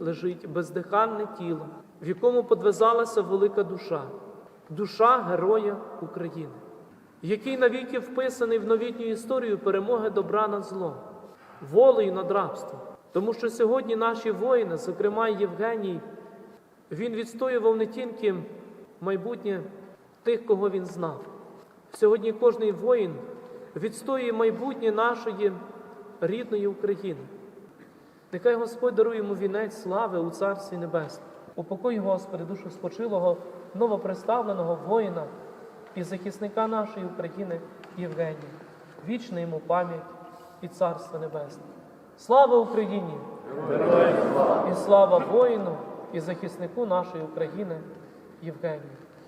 лежить бездиханне тіло, в якому подвизалася велика душа, душа Героя України, який навіки вписаний в новітню історію перемоги добра над злом, волею над рабством. Тому що сьогодні наші воїни, зокрема Євгеній, він відстоював не тільки майбутнє тих, кого він знав. Сьогодні кожний воїн відстоює майбутнє нашої рідної України. Нехай Господь дарує йому вінець слави у Царстві Небесному. Упокой, Господи, душу спочилого, новоприставленого воїна і захисника нашої України Євгенія. Вічна йому пам'ять і Царство Небесне. Слава Україні! І слава воїну і захиснику нашої України Євгенію.